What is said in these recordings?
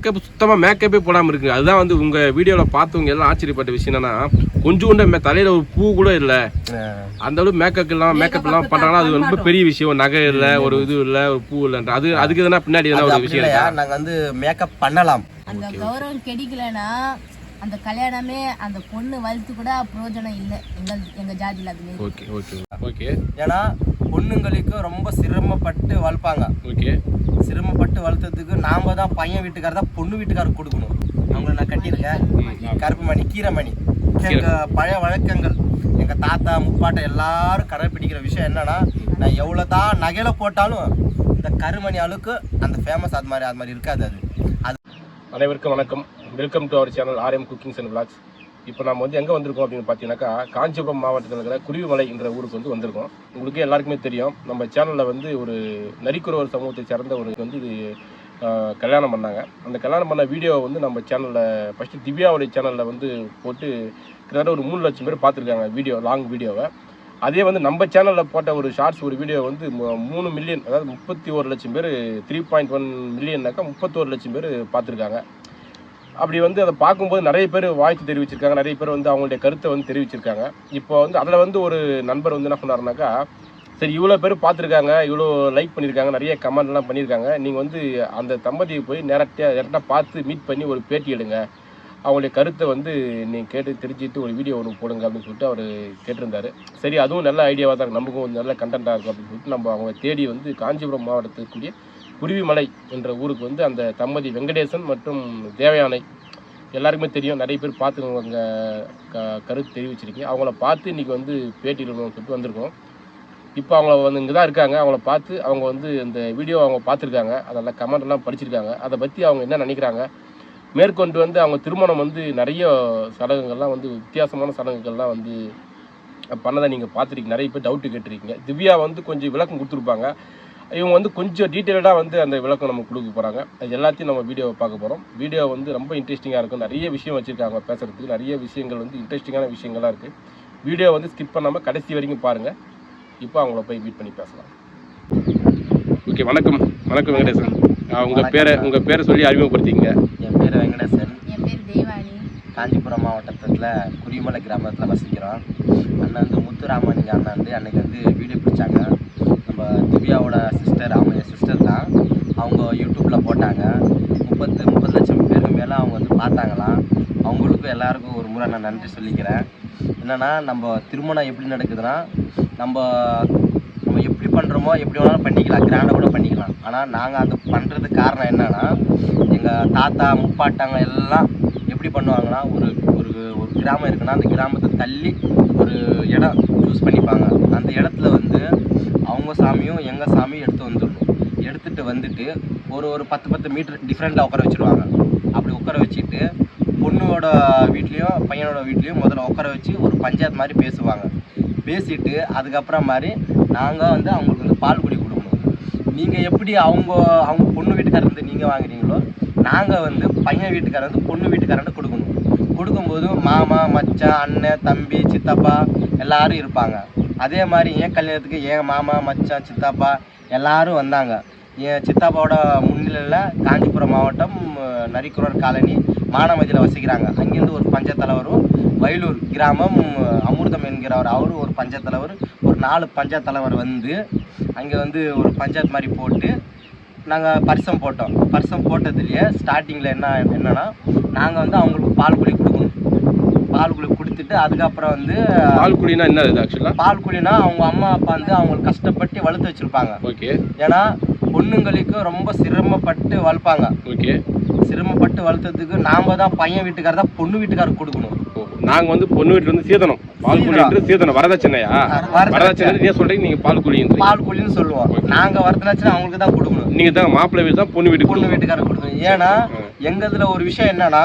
Makeup சுத்தமா மேக்கப்பே போடாம இருக்கு. அதுதான் வந்து உங்க வீடியோல பார்த்தவங்க எல்லாம் ஆச்சரியப்பட்ட விஷயம் என்னன்னா கொஞ்சோண்டு தலையில ஒரு பூ கூட இல்ல. அந்த அளவு மேக்கப் எல்லாம் மேக்கப் எல்லாம் பண்றாங்கன்னா அது ரொம்ப பெரிய விஷயம். நகை இல்ல ஒரு இது இல்ல ஒரு பூ இல்லன்ற அது அதுக்கு எதனா பின்னாடி எதனா ஒரு விஷயம் இல்லையா? இருக்கா? நாங்க வந்து மேக்கப் பண்ணலாம். அந்த கௌரவம் கிடைக்கலனா அந்த கல்யாணமே அந்த பொண்ணு வளர்த்து கூட பிரயோஜனம் இல்லை. எங்க எங்க ஜாதியில அது ஓகே ஓகே ஓகே ஏன்னா பொண்ணுங்களுக்கு ரொம்ப சிரமப்பட்டு வளர்ப்பாங்க. ஓகே. சிரமப்பட்டு வளர்த்ததுக்கு நாம தான் பையன் வீட்டுக்காரர் தான் பொண்ணு வீட்டுக்காரர் கொடுக்கணும். அவங்கள நான் கட்டியிருக்கேன். கருப்பு மணி கீரமணி எங்க பழைய வழக்கங்கள் எங்க தாத்தா முப்பாட்டை எல்லாரும் கடைப்பிடிக்கிற விஷயம் என்னன்னா நான் எவ்வளவு தான் நகையில போட்டாலும் இந்த கருமணி அழுக்கு அந்த ஃபேமஸ் அது மாதிரி அது மாதிரி இருக்காது அது. அனைவருக்கும் வணக்கம். Welcome to our channel RM cookings and vlogs. இப்போ நம்ம வந்து எங்கே வந்திருக்கோம் அப்படின்னு பார்த்தீங்கன்னாக்கா காஞ்சிபுரம் மாவட்டத்தில் இருக்கிற குருவிமலை என்ற ஊருக்கு வந்து வந்திருக்கோம். உங்களுக்கு எல்லாருக்குமே தெரியும். நம்ம சேனலில் வந்து ஒரு நரிக்குறவர் சமூகத்தை சேர்ந்த ஒரு வந்து இது கல்யாணம் பண்ணாங்க. அந்த கல்யாணம் பண்ண வீடியோவை வந்து நம்ம சேனலில் ஃபஸ்ட்டு திவ்யாவுடைய சேனலில் வந்து போட்டு கிட்டத்தட்ட ஒரு மூணு லட்சம் பேர் பார்த்துருக்காங்க வீடியோ லாங் வீடியோவை அதே வந்து நம்ம சேனலில் போட்ட ஒரு ஷார்ட்ஸ் ஒரு வீடியோ வந்து மூணு மில்லியன் அதாவது முப்பத்தி ஒரு லட்சம் பேர் த்ரீ பாயிண்ட் ஒன் மில்லியன்னாக்கா முப்பத்தோரு லட்சம் பேர் பார்த்துருக்காங்க அப்படி வந்து அதை பார்க்கும்போது நிறைய பேர் வாழ்த்து தெரிவிச்சிருக்காங்க. நிறைய பேர் வந்து அவங்களுடைய கருத்தை வந்து தெரிவிச்சிருக்காங்க. இப்போ வந்து அதில் வந்து ஒரு நண்பர் வந்து என்ன சொன்னாருனாக்கா சரி இவ்வளோ பேர் பார்த்துருக்காங்க இவ்வளோ லைக் பண்ணியிருக்காங்க நிறைய கமெண்ட்லாம் பண்ணியிருக்காங்க நீங்கள் வந்து அந்த தம்பதியை போய் நேரட்டாக நேரட்டாக பார்த்து மீட் பண்ணி ஒரு பேட்டி எடுங்க. அவங்களுடைய கருத்தை வந்து நீங்கள் கேட்டு தெரிஞ்சுட்டு ஒரு வீடியோ ஒன்று போடுங்க அப்படின்னு சொல்லிட்டு அவர் கேட்டிருந்தாரு. சரி அதுவும் நல்ல ஐடியாவாக தான் நமக்கும் நல்ல கண்டென்ட்டாக இருக்கும் அப்படின்னு சொல்லிட்டு நம்ம அவங்க தேடி வந்து காஞ்சிபுரம் மாவட்டத்துக்குரிய குருவிமலை என்ற ஊருக்கு வந்து அந்த தம்பதி வெங்கடேசன் மற்றும் தேவயானை எல்லாருக்குமே தெரியும். நிறைய பேர் பார்த்து அங்கே க கருத்து தெரிவிச்சிருக்கீங்க. அவங்கள பார்த்து இன்றைக்கி வந்து பேட்டி எடுக்கணும்னு சொல்லிட்டு வந்திருக்கோம். இப்போ அவங்க வந்து இங்கே தான் இருக்காங்க. அவங்கள பார்த்து அவங்க வந்து இந்த வீடியோ அவங்க பார்த்துருக்காங்க. அதெல்லாம் கமெண்ட் எல்லாம் படிச்சிருக்காங்க. அதை பற்றி அவங்க என்ன நினைக்கிறாங்க? மேற்கொண்டு வந்து அவங்க திருமணம் வந்து நிறைய சடங்குகள்லாம் வந்து வித்தியாசமான சடங்குகள்லாம் வந்து பண்ணதை நீங்கள் பார்த்துருக்கீங்க. நிறைய பேர் டவுட்டு கேட்டிருக்கீங்க. திவ்யா வந்து கொஞ்சம் விளக்கம் கொடுத்துருப்பாங்க. இவங்க வந்து கொஞ்சம் டீட்டெயில்டாக வந்து அந்த விளக்கம் நம்ம கொடுக்க போகிறாங்க அது எல்லாத்தையும் நம்ம வீடியோவை பார்க்க போகிறோம் வீடியோ வந்து ரொம்ப இன்ட்ரெஸ்டிங்காக இருக்கும். நிறைய விஷயம் வச்சுருக்காங்க பேசுகிறதுக்கு நிறைய விஷயங்கள் வந்து இன்ட்ரெஸ்டிங்கான விஷயங்கள்லாம் இருக்குது வீடியோ வந்து ஸ்கிப் பண்ணாமல் கடைசி வரைக்கும் பாருங்கள் இப்போ அவங்கள போய் மீட் பண்ணி பேசலாம். ஓகே வணக்கம். வணக்கம் வெங்கடேசன். உங்கள் பேரை உங்கள் பேரை சொல்லி அறிமுகப்படுத்திங்க என் பேர் வெங்கடேசன். என் பேர் தெய்வானி காஞ்சிபுரம் மாவட்டத்தில் குருவிமலை கிராமத்தில் வசிக்கிறோம். அண்ணன் வந்து முத்துராமலிங்க அண்ணன் வந்து அன்னைக்கு வந்து வீடியோ பிடிச்சாங்க. நம்ம திவ்யாவோட சிஸ்டர் அவங்க என் சிஸ்டர் தான். அவங்க யூடியூப்பில் போட்டாங்க. முப்பத்து முப்பது லட்சம் பேருக்கு மேலே அவங்க வந்து பார்த்தாங்களாம். அவங்களுக்கும் எல்லாருக்கும் ஒரு முறை நான் நன்றி சொல்லிக்கிறேன். என்னென்னா நம்ம திருமணம் எப்படி நடக்குதுன்னா நம்ம நம்ம எப்படி பண்ணுறோமோ எப்படி வேணாலும் பண்ணிக்கலாம். கிராண்டாக கூட பண்ணிக்கலாம். ஆனால் நாங்கள் அது பண்ணுறதுக்கு காரணம் என்னென்னா எங்கள் தாத்தா முப்பாட்டாங்க எல்லாம் எப்படி பண்ணுவாங்கன்னா ஒரு ஒரு ஒரு கிராமம் இருக்குன்னா அந்த கிராமத்தை தள்ளி ஒரு இடம் சூஸ் பண்ணிப்பாங்க. அந்த இடத்துல வந்து அவங்க சாமியும் எங்கள் சாமியும் எடுத்து வந்துடணும். எடுத்துட்டு வந்துட்டு ஒரு ஒரு பத்து பத்து மீட்டர் டிஃப்ரெண்ட்டாக உட்கார வச்சுருவாங்க. அப்படி உட்கார வச்சுட்டு பொண்ணோட வீட்லேயும் பையனோட வீட்லேயும் முதல்ல உட்கார வச்சு ஒரு பஞ்சாயத்து மாதிரி பேசுவாங்க. பேசிட்டு அதுக்கப்புறம் மாதிரி நாங்கள் வந்து அவங்களுக்கு வந்து பால் குடி கொடுக்கணும். நீங்கள் எப்படி அவங்க அவங்க பொண்ணு வீட்டுக்காரருந்து நீங்கள் வாங்குறீங்களோ நாங்கள் வந்து பையன் வீட்டுக்காரர் வந்து பொண்ணு வீட்டுக்காரர்கிட்ட கொடுக்கணும். கொடுக்கும்போது மாமா மச்சான் அண்ணன் தம்பி சித்தப்பா எல்லாரும் இருப்பாங்க. அதே மாதிரி என் கல்யாணத்துக்கு என் மாமா மச்சான் சித்தப்பா எல்லாரும் வந்தாங்க. என் சித்தப்பாவோட முன்னிலையில் காஞ்சிபுரம் மாவட்டம் நரிக்குரர் காலனி மானாமதியில் வசிக்கிறாங்க. அங்கேருந்து ஒரு பஞ்சத்தலைவரும் தலைவரும் வயலூர் கிராமம் அமிர்தம் என்கிறவர் அவரும் ஒரு பஞ்சத்தலைவர் தலைவர் ஒரு நாலு பஞ்சத்தலைவர் தலைவர் வந்து அங்கே வந்து ஒரு பஞ்சாயத்து மாதிரி போட்டு நாங்கள் பரிசம் போட்டோம். பரிசம் போட்டதுலேயே ஸ்டார்டிங்கில் என்ன என்னென்னா நாங்கள் வந்து அவங்களுக்கு பால் குழி கொடுக்கணும். பால் குழி கொடுத்துட்டு அதுக்கப்புறம் வந்து பால் குடினா என்ன இது ஆக்சுவலாக பால் குழினா அவங்க அம்மா அப்பா வந்து அவங்களுக்கு கஷ்டப்பட்டு வளர்த்து வச்சுருப்பாங்க. ஓகே. ஏன்னா பொண்ணுங்களுக்கு ரொம்ப சிரமப்பட்டு வளர்ப்பாங்க. ஓகே. சிரமப்பட்டு வளர்த்ததுக்கு நாம தான் பையன் வீட்டுக்காரர் தான் பொண்ணு வீட்டுக்காரர் கொடுக்கணும். நாங்க வந்து பொண்ணு வீட்டுல இருந்து சீதனம். பால் குழின்றது சீதனம். வரதட்சணையா? வரதட்சணை. நீங்க சொல்றீங்க நீங்க பால் குழின்றீங்க பால் குழின்னு சொல்லுவோம் நாங்க வரதட்சணை அவங்களுக்கு தான் கொடுக்கணும். நீங்க தான் மாப்பிள்ளை வீடு தான் பொண்ணு வீட்டுக்கு பொண்ணு. வீட்டுக்காரர் கொடுக்கணும். ஏன்னா எங்கதுல ஒரு விஷயம் என்னன்னா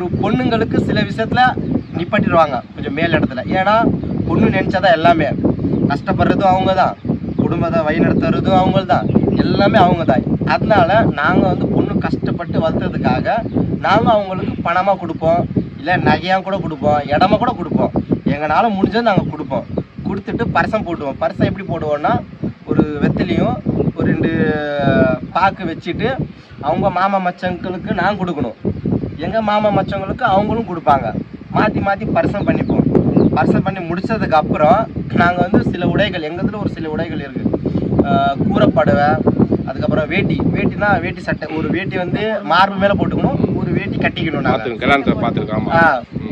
ஒரு பொண்ணுங்களுக்கு சில விஷயத்தில் நிப்பாட்டிடுவாங்க. கொஞ்சம் மேல் இடத்துல. ஏன்னா பொண்ணு நினச்சாதான் எல்லாமே கஷ்டப்படுறதும் அவங்க தான் குடும்பத்தை வழிநடத்துறதும் அவங்க தான் எல்லாமே அவங்க தான் அதனால நாங்கள் வந்து பொண்ணு கஷ்டப்பட்டு வளர்த்ததுக்காக நாங்கள் அவங்களுக்கு பணமாக கொடுப்போம். இல்லை நகையாக கூட கொடுப்போம். இடமா கூட கொடுப்போம். எங்களால் முடிஞ்சது நாங்கள் கொடுப்போம். கொடுத்துட்டு பரிசம் போட்டுவோம். பரிசம் எப்படி போடுவோம்னா ஒரு வெத்திலையும் ஒரு ரெண்டு பாக்கு வச்சுட்டு அவங்க மாமா மச்சங்களுக்கு நான் கொடுக்கணும். எங்கள் மாமா மச்சவங்களுக்கு அவங்களும் கொடுப்பாங்க. மாற்றி மாற்றி பரிசம் பண்ணிப்போம் பரிசம் பண்ணி முடிச்சதுக்கு அப்புறம் நாங்கள் வந்து சில உடைகள் எங்கள் ஒரு சில உடைகள் இருக்குது கூரைப்படவை அதுக்கப்புறம் வேட்டி வேட்டினா வேட்டி சட்டை ஒரு வேட்டி வந்து மார்பு மேலே போட்டுக்கணும் ஒரு வேட்டி கட்டிக்கணும் நாங்கள் ஆ,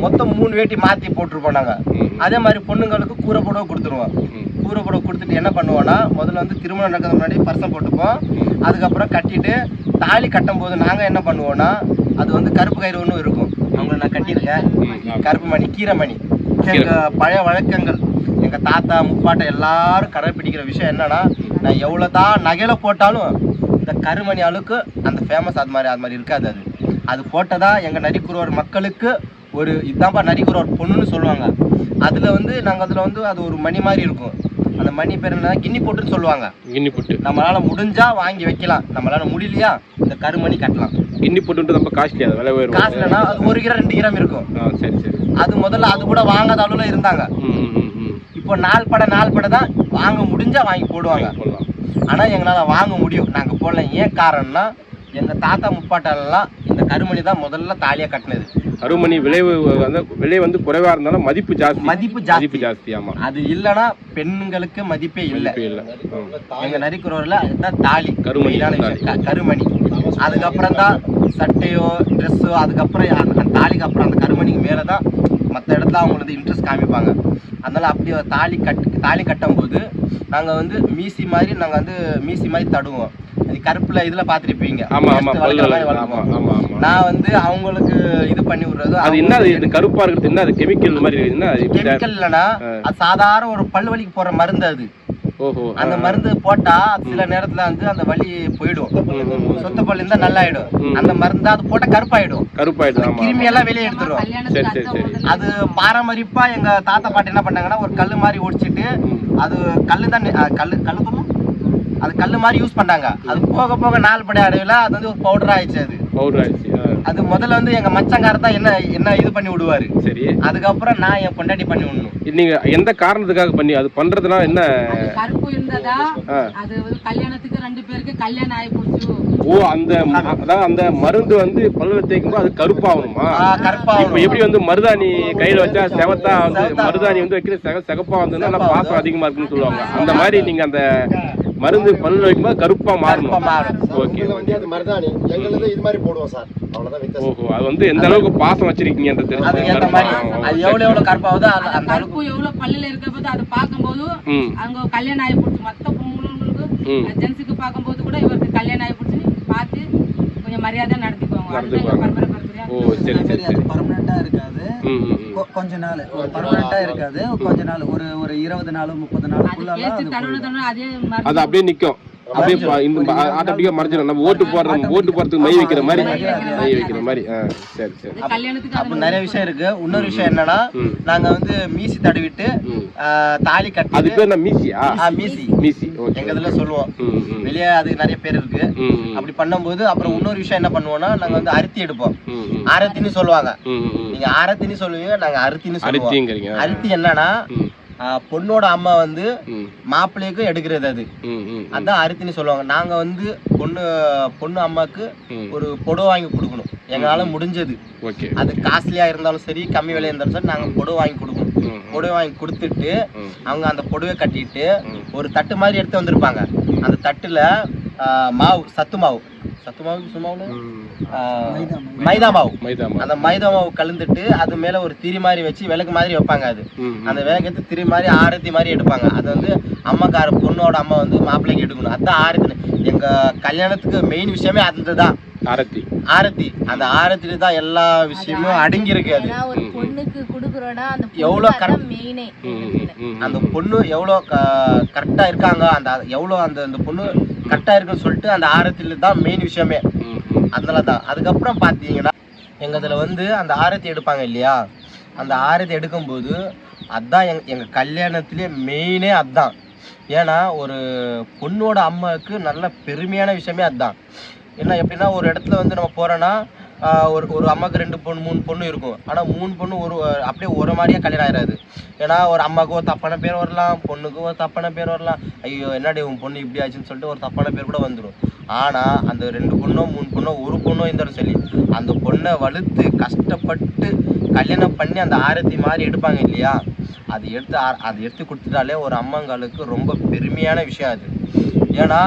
மொத்தம் மூணு வேட்டி மாற்றி போட்டிருப்போம் நாங்கள் அதே மாதிரி பொண்ணுங்களுக்கு கூரை புடவை கொடுத்துருவோம். கூரை புடவை கொடுத்துட்டு என்ன பண்ணுவோம்னா முதல்ல வந்து திருமணம் நடக்கிறது முன்னாடி பரிசம் போட்டுப்போம். அதுக்கப்புறம் கட்டிட்டு தாலி கட்டும்போது நாங்கள் என்ன பண்ணுவோம்னா அது வந்து கருப்பு கயிறு ஒன்று இருக்கும். அவங்கள நான் கட்டியிருக்கேன். கருப்பு மணி கீரைமணி எங்கள் பழைய வழக்கங்கள் எங்கள் தாத்தா முப்பாட்டை எல்லாரும் கடைப்பிடிக்கிற விஷயம் என்னன்னா நான் எவ்வளோ தான் நகையில போட்டாலும் இந்த கருமணி அளவுக்கு அந்த ஃபேமஸ் அது மாதிரி அது மாதிரி இருக்காது அது. அது போட்டதா எங்கள் நரிக்குறவர் மக்களுக்கு ஒரு இதான்ப்பா நரிக்குறவர் பொண்ணுன்னு சொல்லுவாங்க. அதில் வந்து நாங்கள் அதில் வந்து அது ஒரு மணி மாதிரி இருக்கும். அந்த மணி பேர் என்ன கின்னி போட்டுன்னு சொல்லுவாங்க. கின்னி புட்டு. நம்மளால முடிஞ்சா வாங்கி வைக்கலாம். நம்மளால முடியலையா இந்த கருமணி கட்டலாம். கின்னி புட்டுன்றது ரொம்ப காஸ்ட்லி அது விலை உயர்வு. காசுலனா அது ஒரு கிராம் ரெண்டு கிராம் இருக்கும். ஆ சரி சரி. அது முதல்ல அது கூட வாங்காத அளவுல இருந்தாங்க. இப்போ நாள் பட நாள் பட தான் வாங்க முடிஞ்சா வாங்கி போடுவாங்க. போடலாம். ஆனா எங்களால வாங்க முடியும். நாங்க போடல. ஏன் காரணம்னா எங்க தாத்தா முப்பாட்டெல்லாம் இந்த கருமணி தான் முதல்ல தாலியா கட்டினது. அருமணி விலை உ- வந்து விலை வந்து குறைவா இருந்தாலும் மதிப்பு ஜாஸ்தி. மதிப்பு ஜாஸ்தி. மதிப்பு ஜாஸ்தி ஆமா. அது இல்லைன்னா பெண்களுக்கு மதிப்பே இல்லை. இல்ல. எங்க நரிக்குறவர்ல அதுதான் தாலி. கருமணி, கருமணி. அதுக்கப்புறம் தான் சட்டையோ ட்ரெஸ்ஸோ அதுக்கப்புறம் அந்த தாலிக்கு அப்புறம் அந்த கருமணிக்கு மேலே தான் மற்ற இடத்துல அவங்க வந்து இன்ட்ரெஸ்ட் காமிப்பாங்க. அதனால அப்படி தாலி கட் தாலி கட்டும்போது நாங்கள் வந்து மீசி மாதிரி நாங்கள் வந்து மீசி மாதிரி தடுவோம். கருப்பில் இதில் பார்த்துருப்பீங்க. ஆமா ஆமா பல்லு. ஆமா வளர்ப்போம் ஆமா ஆமா நான் வந்து அவங்களுக்கு இது பண்ணி விடுறது அது என்ன அது? இது கருப்பா இருக்கிறது என்ன? அது கெமிக்கல் மாதிரி என்ன கெமிக்கல் இல்லைன்னா அது சாதாரண ஒரு பல் வலிக்கு போடுற மருந்து அது. ஓஹோ அந்த மருந்து போட்டா சில நேரத்துல வந்து அந்த வலி போயிடும். சொத்த பல் இருந்தா நல்லாயிடும். அந்த மருந்து அது போட்டா கருப்பாயிடும். கருப்பாயிடுது ஆமா கிருமி எல்லாம் வெளியே எடுத்துரும். அது பாரம்பரியப்பா எங்க தாத்தா பாட்டி என்ன பண்ணாங்கன்னா ஒரு கல்லு மாதிரி ஒடிச்சிட்டு. அது கல்லு தான் கல்லு கல்லு அது கல்லு மாதிரி யூஸ் பண்ணாங்க. அது போக போக நாள் படி அடைவில் அது வந்து ஒரு பவுடர் ஆயிடுச்சு அது. பவுடர் ஆயிடுச்சு அது முதல்ல வந்து எங்க மச்சங்காரர் தான் என்ன என்ன இது பண்ணி விடுவாரு. சரி. அதுக்கப்புறம் நான் என் பொண்டாட்டி பண்ணி விடணும். நீங்க எந்த காரணத்துக்காக பண்ணி அது பண்றதுனால என்ன? கருப்பு இருந்ததா. அது வந்து கல்யாணத்துக்கு ரெண்டு பேருக்கு கல்யாணம் ஆகி போச்சு ஓ அந்த அதாவது அந்த மருந்து வந்து பல்லுல தேய்க்கும் போது அது கருப்பாகணுமா? இப்ப கருப்பாகணும். எப்படி வந்து மருதாணி கையில வச்சா செவத்தா வந்து. மருதாணி வந்து வைக்கிற செக செகப்பா வந்து நல்லா பாசம் அதிகமா இருக்குன்னு சொல்லுவாங்க. அந்த மாதிரி நீங்க அந்த மருந்து பல்லுல வைக்கும்போது கருப்பா மாறணும். மாறும் ஓகே வந்து அது மருதாணி எங்களுது இது மாதிரி போடுவோம் சார். அவ்வளவுதான் வித்தியாசம். ஓஹோ அது வந்து எந்த அளவுக்கு பாசம் வச்சிருக்கீங்கன்றது அதுக்கு ஏத்த மாதிரி அது எவ்வளவு எவ்வளவு அந்த அளவுக்கு. கருப்பு எவ்வளவு பல்லுல இருக்க போது அதை பார்க்கும்போது அங்க கல்யாணம் ஆகி போச்சு. மத்த பொண்ணுங்களுக்கு ம். ஜென்ஸுக்கு பார்க்கும்போது கூட இவருக்கு கல்யாணம் ஆகி போச்சுன்னு பார்த்து கொஞ்சம் மரியாதை எங்க நடந்துக்குவாங்க. ஓ சரி சரி சரி. பர்மனெண்டா இருக்காது. கொஞ்ச நாள். ஒரு பர்மனெண்டா இருக்காது. கொஞ்ச நாள். ஒரு ஒரு இருபது நாள் முப்பது தடவை அதே அப்படியே நிக்கும். அப்படியே ஆட்டோமேட்டிக்கா மறைஞ்சிடும் நம்ம ஓட்டு போடுற ஓட்டு போறதுக்கு மை வைக்கிற மாதிரி மை வைக்கிற மாதிரி சரி சரி. அது கல்யாணத்துக்கு அப்ப அது நிறைய விஷயம் இருக்கு. இன்னொரு விஷயம் என்னன்னா. நாங்க வந்து மீசி தடவிட்டு தாலி அது கட்டி பேர் என்ன மீசியா? மீசி. மீசி எங்க இதுல சொல்லுவோம். வெளியே அதுக்கு நிறைய பேர் இருக்கு. அப்படி பண்ணும்போது அப்புறம் இன்னொரு விஷயம் என்ன பண்ணுவோம்னா நாங்க வந்து அரித்தி எடுப்போம். ஆரத்தின்னு சொல்லுவாங்க. நீங்க ஆரத்தின்னு சொல்லுவீங்க நாங்க அரித்தின்னு சொல்லுவோம். அரித்தி என்னன்னா பொண்ணோட அம்மா வந்து மாப்பிள்ளைக்கும் எடுக்கிறது அது. அதான் அரித்தின்னு சொல்லுவாங்க. நாங்க வந்து பொண்ணு பொண்ணு அம்மாக்கு ஒரு புடவை வாங்கி கொடுக்கணும். எங்களால முடிஞ்சது. ஓகே அது காஸ்ட்லியா இருந்தாலும் சரி கம்மி விலையா இருந்தாலும் சரி நாங்க புடவை வாங்கி கொடுக்கணும். புடவை வாங்கி கொடுத்துட்டு அவங்க அந்த புடவை கட்டிட்டு. ஒரு தட்டு மாதிரி எடுத்து வந்திருப்பாங்க. அந்த தட்டுல மாவு சத்து மாவு. சத்து மாவு சும்மாவு ம். மைதா மாவு. மைதா மாவு. அந்த மைதா மாவு கலந்துட்டு அது மேல ஒரு திரி மாதிரி வச்சு விளக்கு மாதிரி வைப்பாங்க அது. அந்த விளக்கத்து திரி மாதிரி ஆரத்தி மாதிரி எடுப்பாங்க. அது வந்து அம்மாக்கார பொண்ணோட அம்மா வந்து மாப்பிள்ளைக்கு எடுக்கணும். அதுதான் ஆரத்தி எங்க கல்யாணத்துக்கு மெயின் விஷயமே அதுதான். ஆரத்தி. ஆரத்தி. அந்த ஆரத்தில தான் எல்லா விஷயமும் அடங்கி இருக்கு அது. ஒரு பொண்ணுக்கு குடுக்குறோம்னா அந்த ம் அந்த பொண்ணு எவ்வளோ கரெக்டா இருக்காங்க அந்த எவ்வளோ அந்த அந்த பொண்ணு கரெக்டா இருக்குன்னு சொல்லிட்டு அந்த ஆரத்தில தான் மெயின் விஷயமே. அதனால தான். அதுக்கப்புறம் பார்த்தீங்கன்னா எங்க இதுல வந்து அந்த ஆரத்தி எடுப்பாங்க இல்லையா? அந்த ஆரத்தி எடுக்கும்போது அதான் எங்க எங்க கல்யாணத்திலே மெயினே அதான். ஏன்னா ஒரு பொண்ணோட அம்மாவுக்கு நல்ல பெருமையான விஷயமே அதுதான் என்ன எப்படின்னா ஒரு இடத்துல வந்து நம்ம போகிறோன்னா ஒரு ஒரு அம்மாவுக்கு ரெண்டு பொண்ணு மூணு பொண்ணு இருக்கும். ஆனால் மூணு பொண்ணு ஒரு அப்படியே ஒரு மாதிரியே கல்யாணம் ஆயிடாது ஏன்னா ஒரு அம்மாவுக்கு ஒரு தப்பான பேர் வரலாம் பொண்ணுக்கு ஒரு தப்பான பேர் வரலாம். ஐயோ என்னடி உன் பொண்ணு இப்படி ஆச்சுன்னு சொல்லிட்டு ஒரு தப்பான பேர் கூட வந்துடும் ஆனால் அந்த ரெண்டு பொண்ணோ மூணு பொண்ணோ ஒரு பொண்ணோ இருந்தாலும் சொல்லி அந்த பொண்ணை வலுத்து கஷ்டப்பட்டு கல்யாணம் பண்ணி அந்த ஆரத்தி மாதிரி எடுப்பாங்க இல்லையா? அது எடுத்து ஆ- எடுத்து கொடுத்துட்டாலே ஒரு அம்மாங்களுக்கு ரொம்ப பெருமையான விஷயம் அது. ஏன்னா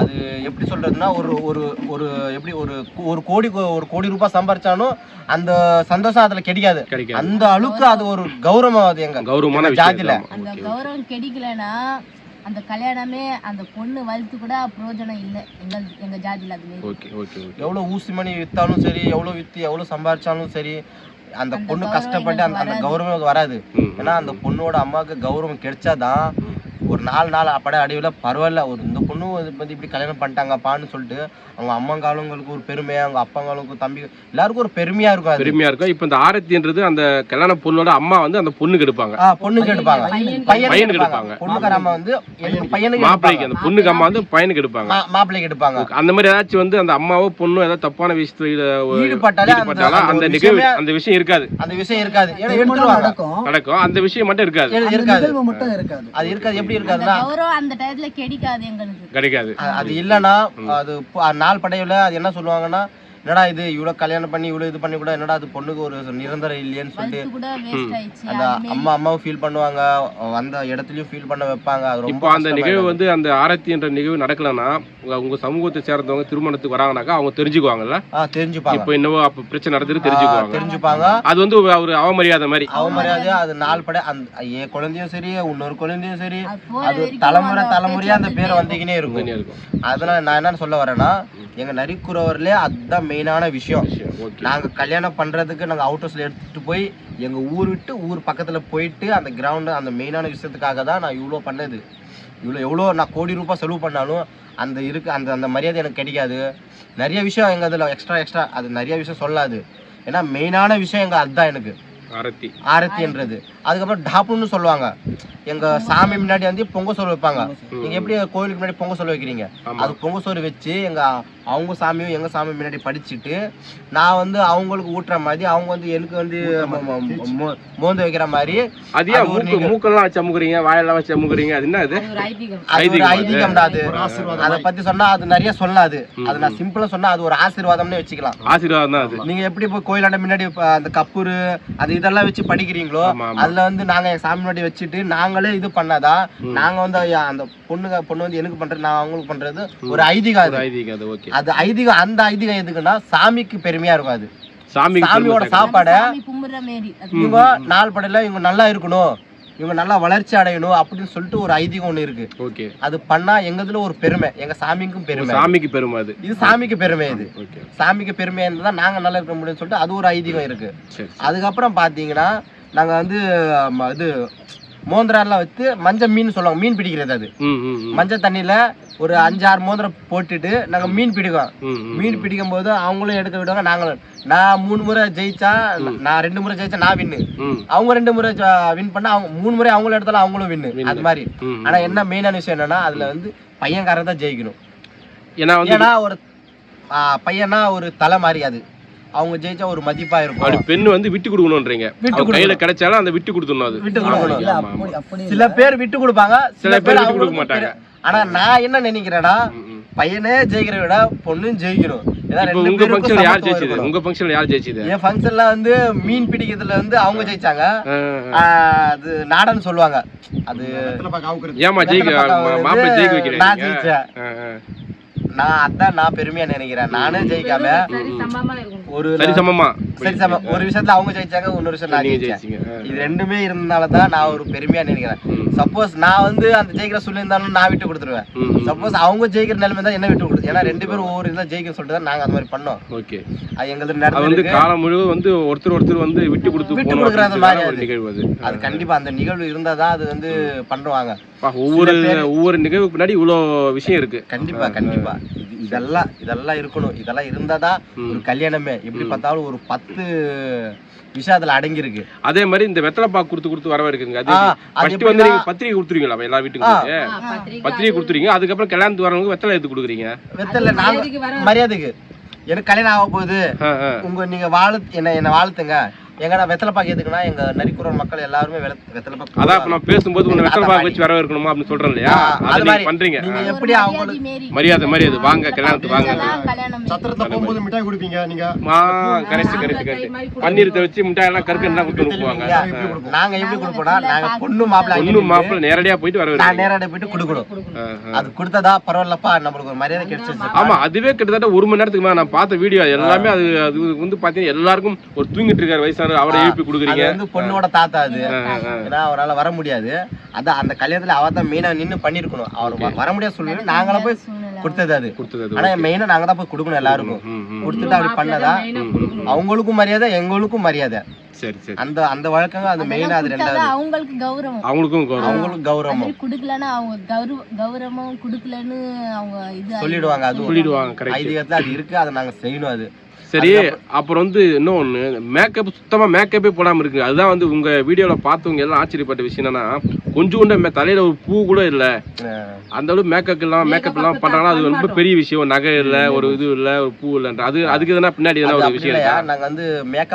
அது எப்படி சொல்றதுன்னா ஒரு ஒரு ஒரு எப்படி ஒரு ஒரு கோடி ஒரு கோடி ரூபாய் சம்பாரிச்சாலும் அந்த சந்தோஷம் அதுல கிடைக்காது. அந்த அளவுக்கு அது ஒரு கௌரவம் அது எங்க கௌரவமான ஜாதியில. அந்த. கௌரவம் கிடைக்கலனா அந்த கல்யாணமே அந்த பொண்ணு வளர்த்து கூட பிரயோஜனம் இல்லை. எங்க எங்க ஜாதியில அது மாரி ஓகே ஓகே ஓகே. எவ்வளவு ஊசி மணி வித்தாலும் சரி எவ்வளவு வித்து எவ்வளவு சம்பாரிச்சாலும் சரி அந்த பொண்ணு கஷ்டப்பட்டு அந்த அந்த கௌரவம் வராது. ஏன்னா அந்த பொண்ணோட அம்மாவுக்கு கௌரவம் கிடைச்சாதான் நாலு நாள் பட அடிவில் பரவாயில்ல. ஒரு இந்த பொண்ணு வந்து இப்படி கல்யாணம் பண்ணிட்டாங்கப்பான்னு சொல்லிட்டு அவங்க அம்மாங்காலங்களுக்கு ஒரு பெருமை அவங்க அப்பாங்களுக்கு தம்பி எல்லாருக்கும் ஒரு பெருமையா இருக்கும் அது. பெருமையா இருக்கும். இப்போ இந்த ஆரத்தின்றது அந்த கல்யாண பொண்ணோட அம்மா வந்து அந்த பொண்ணுக்கு எடுப்பாங்க பொண்ணுக்கு எடுப்பாங்க பையனுக்கு எடுப்பாங்க. பொண்ணுக்கார அம்மா வந்து பையனுக்கு மாப்பிள்ளைக்கு அந்த. பொண்ணுக்கு அம்மா வந்து பையனுக்கு எடுப்பாங்க மாப்பிள்ளைக்கு எடுப்பாங்க. அந்த மாதிரி ஏதாச்சும் வந்து அந்த அம்மாவோ பொண்ணோ ஏதாவது தப்பான விஷயத்துல ஒரு ஈடுபட்டாலே அந்த- ஈடுபட்டாலும் அந்த நிகழ்வு அந்த விஷயம் இருக்காது. அந்த விஷயம் இருக்காது. நடக்கும். நடக்கும். அந்த விஷயம் மட்டும் இருக்காது. இருக்காது. மட்டும் இருக்காது. அது இருக்காது? எப்படி அந்த இருக்காதுன்னா கௌரவம் அந்த டயத்துல கிடைக்காது எங்களுக்கு. கிடைக்காது. அது இல்லைன்னா அது நாள் படையில அது என்ன சொல்லுவாங்கன்னா என்னடா இது? இவ்வளவு கல்யாணம் பண்ணி இவ்வளவு இது பண்ணி கூட என்னடா அது பொண்ணுக்கு ஒரு நிரந்தரம் இல்லையேன்னு சொல்லிட்டு அந்த அம்மா அம்மாவும் ஃபீல் பண்ணுவாங்க. அந்த இடத்துலயும் ஃபீல் பண்ண வைப்பாங்க. அது ரொம்ப இப்போ அந்த நிகழ்வு. வந்து அந்த ஆரத்தி என்ற நிகழ்வு நடக்கலன்னா உங்க- சமூகத்தை சேர்ந்தவங்க திருமணத்துக்கு வராங்கனாக்கா அவங்க தெரிஞ்சுக்குவாங்கல்ல? ஆ தெரிஞ்சுப்பாங்க. இப்போ என்னவோ அப்ப பிரச்சனை நடந்துட்டு தெரிஞ்சுக்குவாங்க. தெரிஞ்சுப்பாங்க. அது வந்து ஒரு ஒரு அவமரியாதை மாதிரி. அவமரியாதையா அது நாள் படை அந்த என் குழந்தையும் சரி இன்னொரு குழந்தையும் சரி அது தலைமுறை தலைமுறையா அந்த பேர் வந்துக்கினே இருக்கும். அதனால நான் என்ன சொல்ல வரேன்னா எங்க நரிக்குறவர்லயே அதுதான் மெயினான விஷயம். நாங்க கல்யாணம் பண்றதுக்கு நாங்க அவுட் ஹவுஸ்ல எடுத்துட்டு போய் எங்க ஊர் விட்டு ஊர் பக்கத்துல போயிட்டு அந்த கிரவுண்ட் அந்த மெயினான விஷயத்துக்காக தான் நான் இவ்வளோ பண்ணது. இவ்வளோ எவ்வளோ நான் கோடி ரூபாய் செலவு பண்ணாலும் அந்த இருக்கு அந்த அந்த மரியாதை எனக்கு கிடைக்காது. நிறைய விஷயம் எங்க அதுல எக்ஸ்ட்ரா எக்ஸ்ட்ரா அது நிறைய விஷயம் சொல்லாது. ஏன்னா மெயினான விஷயம் எங்க அதுதான் எனக்கு. ஆரத்தி. ஆரத்தின்றது அதுக்கப்புறம் டாப்புன்னு சொல்லுவாங்க. எங்க சாமி முன்னாடி வந்து பொங்க சோறு வைப்பாங்க. நீங்க எப்படி கோயிலுக்கு முன்னாடி பொங்க சோறு வைக்கிறீங்க? அது பொங்க சோறு வச்சு எங்க அவங்க சாமியும் எங்க சாமி முன்னாடி படிச்சுட்டு நான் வந்து அவங்களுக்கு ஊட்டுற மாதிரி அவங்க வந்து எனக்கு வந்து மோந்து வைக்கிற மாதிரி. அது. மூக்கெல்லாம் வச்சு அமுக்குறீங்க? வாயெல்லாம் வச்சு அமுக்குறீங்க? அது என்ன அது? ஐதீகம். அது அது. ஐதீகம்டா அது. ஒரு ஆசீர்வாதம் அதை பத்தி சொன்னா அது நிறைய சொல்லாது. அது நான் சிம்பிளா சொன்னா அது ஒரு ஆசீர்வாதம்னு வச்சுக்கலாம். ஆசீர்வாதம் தான் அது. நீங்க எப்படி போய் கோயிலாண்ட முன்னாடி அந்த கப்புரு அது இதெல்லாம் வச்சு படிக்கிறீங்களோ. அதுல வந்து நாங்க சாமி முன்னாடி வச்சுட்டு நாங்களே இது பண்ணாதான் நாங்க வந்து அந்த பொண்ணுங்க பொண்ணு வந்து எனக்கு பண்றது நான் அவங்களுக்கு பண்றது ஒரு ஐதீகம் அது. ஐதீகம் அது ஓகே. அது ஐதீகம் அந்த ஐதீகம் எதுக்குன்னா சாமிக்கு பெருமையா இருக்கும் அது. சாமிக்கு சாமியோட. சாப்பாடை இவங்க நாள் படையில இவங்க நல்லா இருக்கணும். இவங்க நல்லா வளர்ச்சி அடையணும் அப்படின்னு சொல்லிட்டு ஒரு ஐதீகம் ஒண்ணு இருக்கு. ஓகே. அது பண்ணா எங்கதுல ஒரு பெருமை. எங்க சாமிக்கும் பெருமை. சாமிக்கு பெருமை அது. இது சாமிக்கு பெருமை இது. சாமிக்கு பெருமை இருந்தா நாங்க நல்லா இருக்க முடியும்னு சொல்லிட்டு அது ஒரு ஐதீகம் இருக்கு. அதுக்கப்புறம் பாத்தீங்கன்னா நாங்க வந்து இது மோந்திராலாம் வச்சு மஞ்சள் மீன் சொல்லுவாங்க மீன் பிடிக்கிறது அது. மஞ்சள் தண்ணியில ஒரு அஞ்சு ஆறு மோதிரம் போட்டுட்டு நாங்க மீன் பிடிக்கோம் மீன் பிடிக்கும் போது அவங்களும் எடுக்க விடுவாங்க நாங்களும். நான் மூணு முறை ஜெயிச்சா நான் ரெண்டு முறை ஜெயிச்சா நான் வின்னு. அவங்க ரெண்டு முறை வின் பண்ணா அவங்க மூணு முறை அவங்களும் எடுத்தாலும் அவங்களும் வின்னு. அது மாதிரி. ஆனா என்ன மெயினான விஷயம் என்னன்னா அதுல வந்து பையன்காரன் தான் ஜெயிக்கணும். ஏன்னா ஒரு பையனா ஒரு தலை மாதிரி அது. அவங்க ஜெயிச்சா ஒரு மதிப்பா அப்படி இருக்கும் பெண்ணு வந்து விட்டு கொடுக்கணும்ன்றீங்க. கையில. கிடைச்சாலும் அந்த விட்டு கொடுத்துடணும் அது. விட்டு கொடுக்கணும். அப்படி அப்படி சில பேர் விட்டு கொடுப்பாங்க சில பேர் விட்டு கொடுக்க மாட்டாங்க. ஆனா நான் என்ன நினைக்கிறேன்னா. பையனே ஜெயிக்கிறத விட பொண்ணும் ஜெயிக்கணும். உங்க பேருக்கும் ஃபங்க்ஷன்ல யார் ஜெயிச்சது. உங்க ஃபங்க்ஷன்ல யார் ஜெயிச்சது? என் ஃபங்க்ஷன்ல வந்து மீன் பிடிக்கிறதுல வந்து அவங்க ஜெயிச்சாங்க. அது நாடன்னு சொல்லுவாங்க. அது. ஏமா ஜெயிக்க மாப்பிள்ளை ஜெயிக்க நான் நான் அதான் நான் பெருமையா நினைக்கிறேன். நானே ஜெயிக்காம சரி சமமா இருக்கணும் ஒரு சரி சமமா. சரி சம ஒரு விஷயத்துல அவங்க ஜெயிச்சாங்க இன்னொரு விஷயம் நான் ஜெயிச்சேன். இது ரெண்டுமே இருந்தனால தான் நான் ஒரு பெருமையா நினைக்கிறேன். சப்போஸ் நான் வந்து அந்த ஜெயிக்கிற சொல்லியிருந்தாலும் நான் விட்டு கொடுத்துருவேன். சப்போஸ் அவங்க ஜெயிக்கிற நிலைமை தான் என்ன விட்டு கொடுத்து ஏன்னா ரெண்டு பேரும் ஒவ்வொரு இதில் ஜெயிக்க சொல்லிட்டு தான் நாங்க அந்த மாதிரி பண்ணோம். ஓகே. அது எங்களுக்கு அது வந்து காலம் முழுவதும் வந்து ஒருத்தர் ஒருத்தர் வந்து விட்டு கொடுத்து விட்டு கொடுக்குற அப்படின்றதால மாதிரி. நிகழ்வு அது. கண்டிப்பா அந்த நிகழ்வு இருந்தா தான் அது வந்து பண்ணுவாங்க. ஒவ்வொரு ஒவ்வொரு நிகழ்வுக்கு பின்னாடி இவ்வளோ விஷயம் இருக்கு. கண்டிப்பா கண்டிப்பா. இதெல்லாம் இதெல்லாம் இருக்கணும். இதெல்லாம் இருந்தா தான் ஒரு கல்யாணமே. எப்படி பார்த்தாலும் ஒரு பத்து விஷயம் அதுல அடங்கி இருக்கு அதே மாதிரி இந்த வெத்தலை பாக்கு கொடுத்து கொடுத்து அது ஆ, அது ஃபர்ஸ்ட் வந்து எப்படின்னா- நீங்க பத்திரிகை கொடுத்துருவீங்களா எல்லா வீட்டுக்கு பத்திரிகை கொடுத்துருவீங்க. அதுக்கப்புறம் கல்யாணத்துக்கு வரவங்க வெத்தலை எடுத்து கொடுக்குறீங்க. வெத்தல மரியாதைக்கு எனக்கு கல்யாணம் ஆக போகுது. உங்க நீங்க வாழு என்ன என்ன வாழ்த்துங்க. எங்கடா வெத்தலை பாக்கு எதுக்குன்னா எங்க நரிக்குறவர் மக்கள் எல்லாருமே வெல- வெத்தலை பாக்கு அதான் இப்ப நான் பேசும்போது உன்னை வெத்தலை பாக்கு வச்சு வர இருக்கணுமா அப்படின்னு சொல்றேன் இல்லையா? அதை நீங்க. பண்றீங்க. நீங்க எப்படி மரியாதை அவங்களுக்கு மாரி. மரியாதை மரியாதை. வாங்க கல்யாணத்துக்கு வாங்க. சத்திரத்தை போகும்போது மிட்டாய் கொடுப்பீங்க நீங்க? கரெக்ட் கரெக்ட் கரெக்ட் பன்னீரத்தை வச்சு மிட்டாய் எல்லாம் கருக்கு எல்லாம் கொடுத்து அனுப்புவாங்க இல்லையா? எப்படி கொடுப்போம்? நாங்க எப்படி கொடுப்போம்னா நாங்க பொண்ணு மாப்பிள்ளை ஒண்ணு மாப்பிள்ளை நேரடியா போயிட்டு வர நான். நேரடியா போயிட்டு கொடுக்கணும். அது கொடுத்ததா பரவாயில்லப்பா நம்மளுக்கு ஒரு மரியாதை கிடைச்சிருச்சு. ஆமா அதுவே கிட்டத்தட்ட ஒரு மணி நேரத்துக்கு மேல நான் பார்த்த வீடியோ எல்லாமே அது அது வந்து பாத்தீங்கன்னா எல்லாருக்கும் ஒரு தூங்கிட்டு இருக்காரு வயசான அவரை எழுப்பி அது கொடுக்குறீங்க வந்து பொண்ணோட தாத்தா அது. ஏன்னா அவரால வர முடியாது. அதான் அந்த கல்யாணத்துல அவர் தான் மெயினா நின்னு பண்ணிருக்கணும். அவர் வர முடியாத சூழ்நிலை நாங்கள போய். கொடுத்தது அது. கொடுத்தது அது. ஆனா மெயினா நாங்க தான் போய் கொடுக்கணும் எல்லாருக்கும். கொடுத்துட்டு அப்படி பண்ணதா? அவங்களுக்கும் மரியாதை எங்களுக்கும் மரியாதை. சரி சரி. அந்த அந்த வழக்கங்க அது மெயினா அது ரெண்டாவது. அவங்களுக்கு கௌரவம். அவங்களுக்கும் கௌரவம். அவங்களுக்கும் அது கௌரவம். மாதிரி குடுக்கலன்னா அவங்க கௌரவ கௌரவம் குடுக்கலன்னு அவங்க இது சொல்லிடுவாங்க அது. சொல்லிடுவாங்க கரெக்ட் ஐதீகத்துல அது இருக்கு அதை நாங்க செய்யணும் அது. சரி அப்புறம் வந்து இன்னொன்னு மேக்கப் சுத்தமா மேக்கப்பே போடாம இருக்கு. அதுதான் வந்து உங்க வீடியோல பார்த்தவங்க எல்லாம் ஆச்சரியப்பட்ட விஷயம் என்னன்னா கொஞ்சம் கூட தலையில ஒரு பூ கூட இல்ல. அந்த அளவு மேக்கப் எல்லாம் மேக்கப் எல்லாம் பண்றாங்கன்னா அது ரொம்ப பெரிய விஷயம். நகை இல்ல ஒரு இது இல்ல ஒரு பூ இல்லன்ற அது அதுக்கு எதனா பின்னாடி எதனா ஒரு விஷயம் இல்லையா? இருக்கா? நாங்க வந்து மேக்கப்